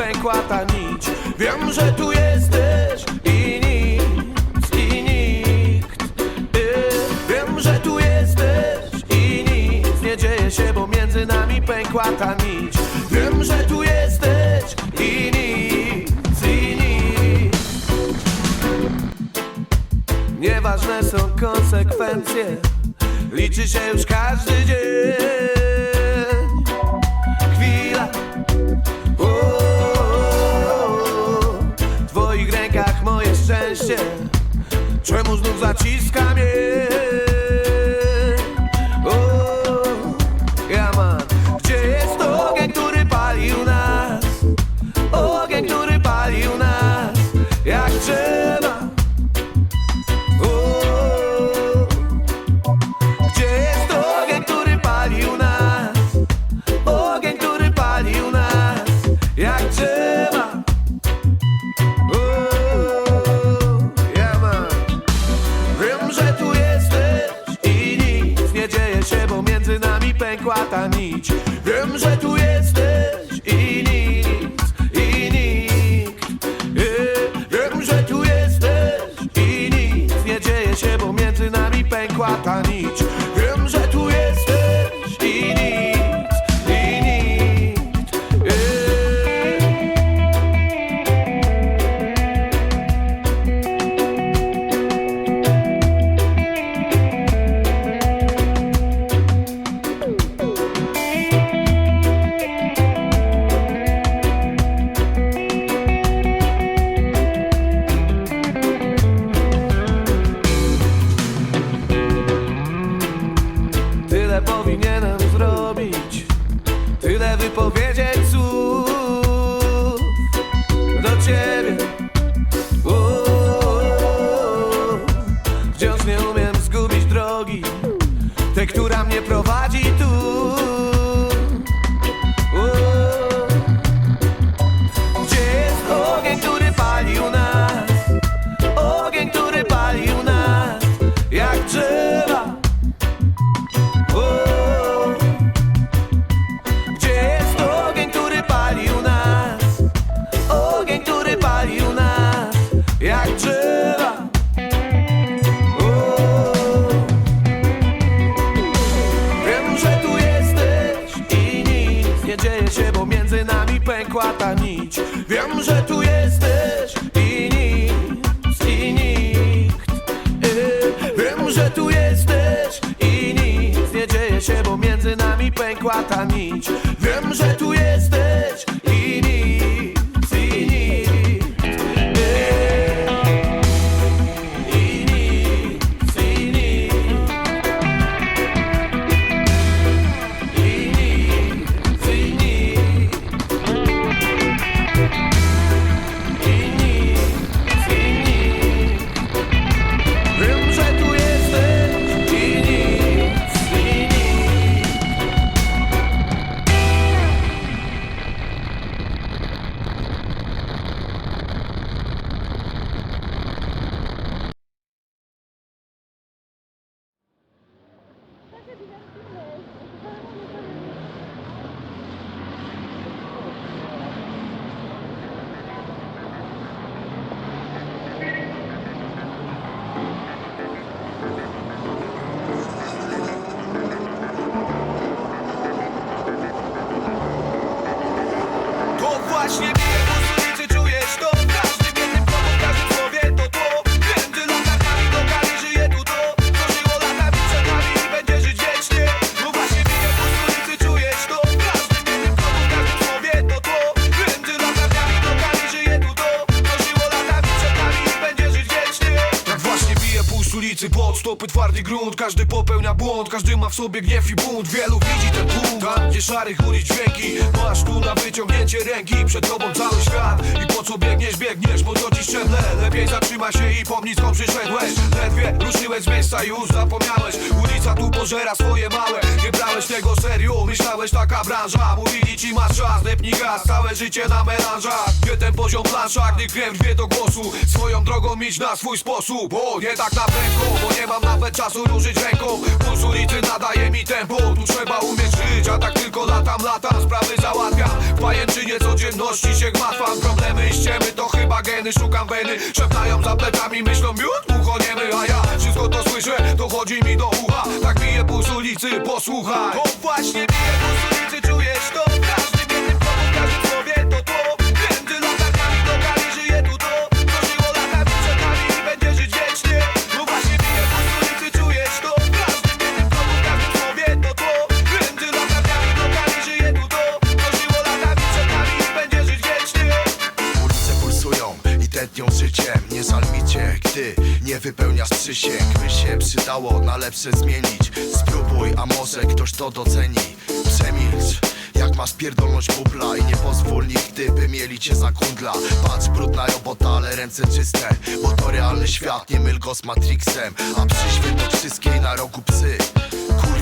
pękła ta nić. Wiem, że tu jesteś i nic, i nikt. Yy, Wiem, że tu jesteś i nic. Nie dzieje się, bo między nami pękła ta nić. Wiem, że tu jesteś i nic, i nic. Nieważne są konsekwencje Liczy się już każdy dzień zaciska mnie pękła nami stopy twardy grunt. Każdy popełnia błąd, każdy ma w sobie gniew i bunt. Wielu widzi ten punkt, tam gdzie szarych ulic dźwięki. Masz tu na wyciągnięcie ręki, przed tobą cały świat. I po co biegniesz, biegniesz, bo to ci szczeble Lepiej zatrzymaj się i pomnij skąd przyszedłeś Ledwie ruszyłeś z miejsca już zapomniałeś. Ulica tu pożera swoje małe. Nie brałeś tego serio, myślałeś taka branża. Mówili ci masz czas, depnij gaz, całe życie na melanżach. Nie ten poziom plansza, gdy krew rwie do głosu? Swoją drogą idź na swój sposób, bo nie tak na prędko Bo nie mam nawet czasu ruszyć ręką. Puls ulicy nadaje mi tempo Tu trzeba umieć żyć, a tak tylko latam, latam Sprawy załatwiam, w pajęczynie codzienności się gmatwam Problemy i ściemy to chyba geny, szukam weny. Szeptają za plecami, myślą miód, uchoniemy A ja wszystko to słyszę, to chodzi mi do ucha. Tak bije puls ulicy, posłuchaj. To właśnie bije puls ulicy, przysięg By się przydało na lepsze zmienić? Spróbuj, a może ktoś to doceni. Przemilcz jak masz pierdolność bubla I nie pozwól nigdy, by mieli cię za kundla. Patrz, brudna robota, ale ręce czyste Bo to realny świat, nie myl go z Matrixem. A przy świętokrzyskiej na rogu psy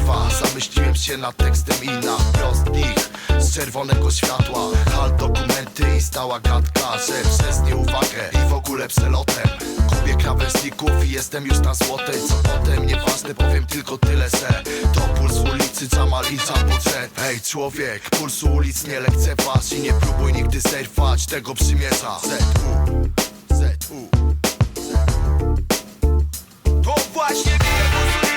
Kurwa, zamyśliłem się nad tekstem i na wprost nich Z czerwonego światła Hal dokumenty i stała gadka Że przez nieuwagę i w ogóle przelotem. Kupię krawężników i jestem już na złotej Co potem, nieważne, powiem tylko tyle, że To puls ulicy, Jamalicza budżet. Hej człowiek, pulsu ulic nie lekceważ I nie próbuj nigdy zerwać. Tego przymierza. ZU, ZU To właśnie bije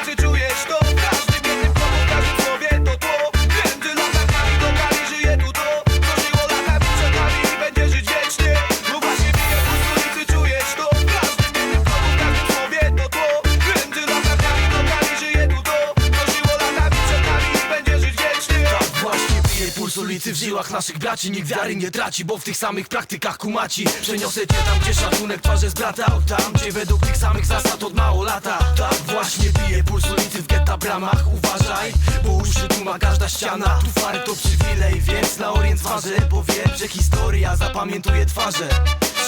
ulicy w żyłach naszych braci Nikt wiary nie traci, bo w tych samych praktykach kumaci. Przeniosę cię tam, gdzie szacunek twarzy z brata Od tam, gdzie według tych samych zasad od mało lata. Tak właśnie bije puls ulicy w getta bramach Uważaj, bo uszy tu ma każda ściana. Tu fary to przywilej, więc na orient zważę Bo wiem, że historia zapamiętuje twarze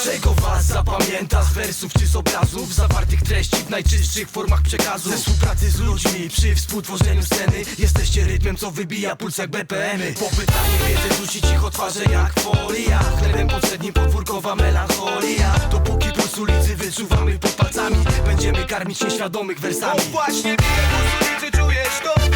czego was zapamięta z wersów czy z obrazów? Zawartych treści w najczystszych formach przekazu. Ze współpracy z ludźmi przy współtworzeniu sceny. Jesteście rytmem co wybija puls jak BPM-y Popytanie wiedzę rzucić ich o twarze jak folia. Chlebem poprzednim podwórkowa melancholia. Dopóki puls ulicy wyczuwamy pod palcami Będziemy karmić nieświadomych wersami. To właśnie bije puls ulicy, czujesz to?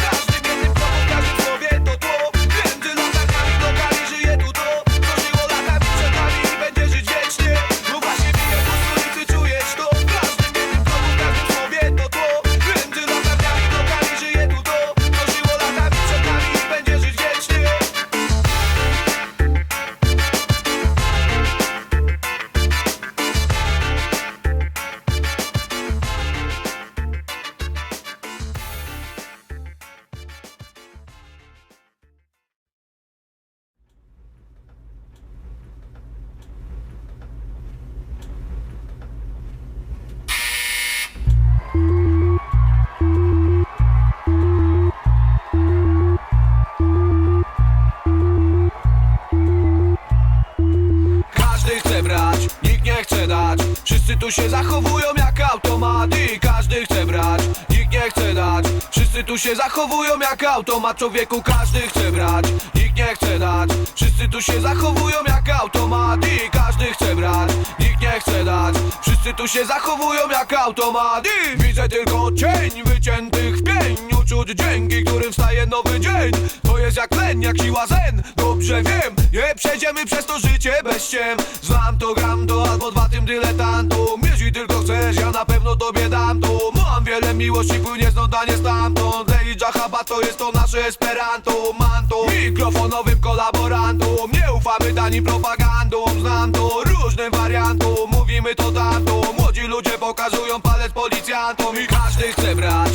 Tu się zachowują jak automat I każdy chce brać, nikt nie chce dać. Wszyscy tu się zachowują jak automat Człowieku każdy chce brać, nikt nie chce dać. Wszyscy tu się zachowują jak automat I każdy chce brać, nikt nie chce dać. Wszyscy tu się zachowują jak automat I widzę tylko cień wyciętych w pień Uczuć dzięki którym wstaje nowy dzień. To jest jak tlen, jak siła zen. Dobrze wiem, nie przejdziemy przez to życie bez ściem Znam to, gram to, albo dwa tym dyletantom Jeśli tylko chcesz, ja na pewno tobie dam to. Mam wiele miłości, płynie z danie stamtąd. Lady Jahaba to jest to nasze esperanto. Manto, mikrofonowym kolaborantom. Nie ufamy tanim propagandom. Znam to, różnym wariantom Mówimy to tamto. Młodzi ludzie pokazują palec policjantom I każdy chce brać,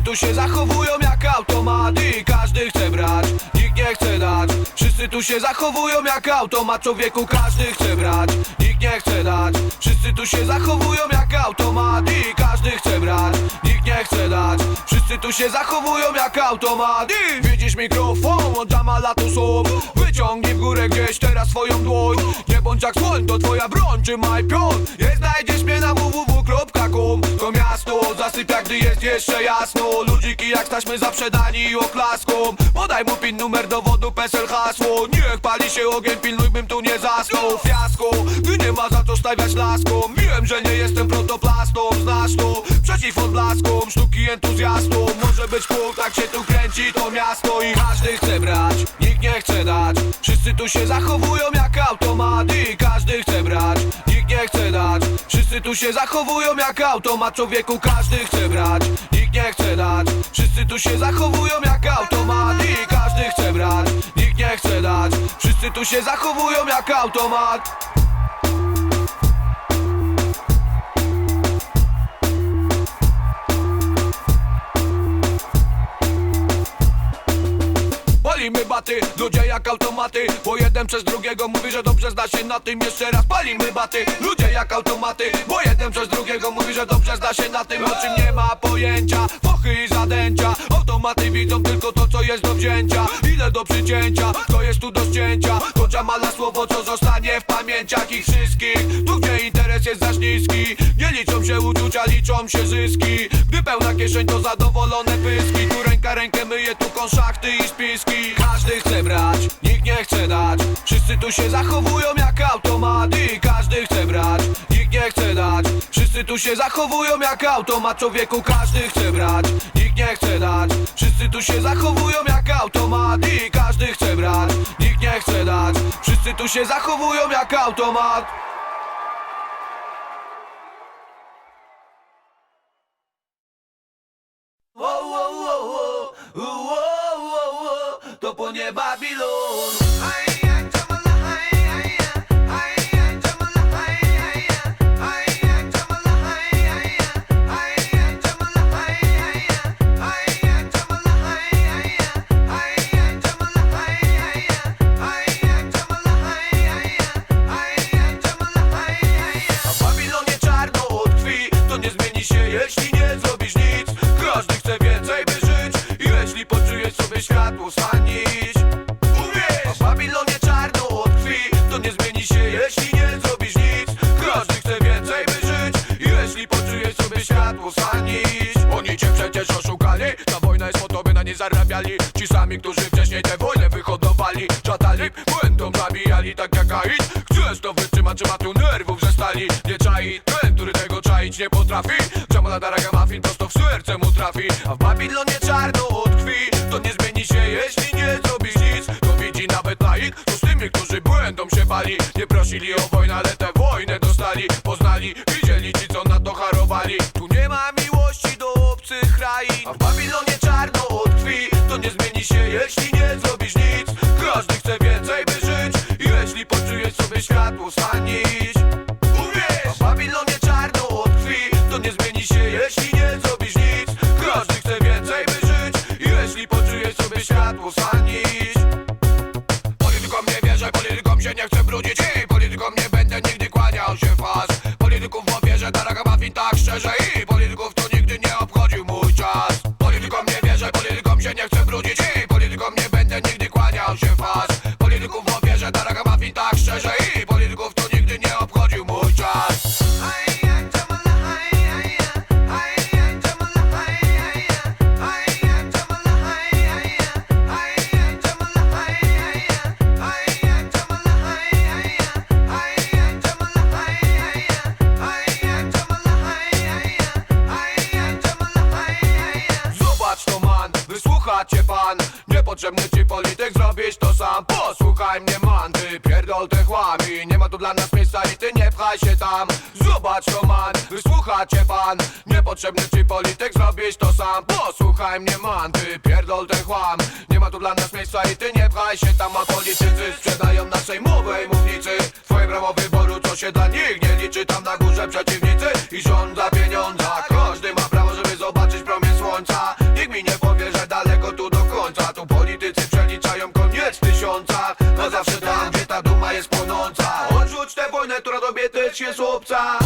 Wszyscy tu się zachowują jak automat I każdy chce brać, nikt nie chce dać. Wszyscy tu się zachowują jak automat Człowieku każdy chce brać, nikt nie chce dać. Wszyscy tu się zachowują jak automat I każdy chce brać, nikt nie chce dać. Wszyscy tu się zachowują jak automat I widzisz mikrofon, od Jamala tu Wyciągnij w górę gdzieś teraz swoją dłoń. Nie bądź jak słoń, to twoja broń, trzymaj pion. Nie znajdziesz mnie na To miasto zasypia, gdy jest jeszcze jasno. Ludziki jak taśmy zaprzedani oklaską. Podaj mu pin, numer dowodu, PESEL, hasło. Niech pali się ogień, pilnuj bym tu nie zasnął. Fiasko, gdy nie ma za co postawiać laskom Wiem, że nie jestem protoplastą, znasz to. Przeciw odblaskom, sztuki entuzjastą Może być pół, tak się tu kręci to miasto. I każdy chce brać, nikt nie chce dać. Wszyscy tu się zachowują jak automat I każdy chce brać, nikt nie chce dać Wszyscy tu się zachowują jak automat Człowieku każdy chce brać, nikt nie chce dać. Wszyscy tu się zachowują jak automat I każdy chce brać, nikt nie chce dać. Wszyscy tu się zachowują jak automat ludzie jak automaty Bo jeden przez drugiego mówi, że dobrze zna się na tym. Jeszcze raz palimy baty, ludzie jak automaty Bo jeden przez drugiego mówi, że dobrze zna się na tym. O czym nie ma pojęcia, fochy i zadęcia. Automaty widzą tylko to, co jest do wzięcia. Ile do przycięcia, to jest tu do ścięcia. To Jamala słowo, co zostanie w pamięciach ich wszystkich. Tu gdzie interes jest za niski. Nie liczą się uczucia, liczą się zyski. Gdy pełna kieszeń, to zadowolone pyski. Tu ręka rękę myje, tu konszachty i spiski. Każdy chce nie dać Wszyscy tu się zachowują jak automat I każdy chce brać, nikt nie chce dać. Wszyscy tu się zachowują jak automat Człowieku każdy chce brać, nikt nie chce dać. Wszyscy tu się zachowują jak automat I każdy chce brać, nikt nie chce dać. Wszyscy tu się zachowują jak automat. Wo, wo, wo, wo, wo, wo, wo, to płonie Babilon. Ci sami, którzy wcześniej tę wojnę wyhodowali. Czatali, błędom nabijali tak jak Aid. Chcesz to wytrzymać, trzeba tu nerwów ze stali? Nie czai ten, który tego czaić nie potrafi. Jamala Daraga Muffin prosto w serce mu trafi? A w Babilonie czarno od To nie zmieni się, jeśli nie zrobisz nic. To widzi nawet laik, to z tymi, którzy błędom się bali. Nie prosili o wojnę, ale tę wojnę dostali. Poznali, widzieli ci, co na to harowali. Tu nie ma miłości do obcych krain zmieni Niepotrzebny ci polityk, zrobić to sam. Posłuchaj mnie man, ty pierdol te chłami. Nie ma tu dla nas miejsca i ty nie pchaj się tam. Zobacz to man, wysłuchacie pan. Niepotrzebny ci polityk, zrobić to sam. Posłuchaj mnie man, ty pierdol ten chłam. Nie ma tu dla nas miejsca i ty nie pchaj się tam. A politycy sprzedają na sejmowej mównicy. Twoje prawo wyboru, co się dla nich nie liczy. Tam na wojnę, która tobie też jest obca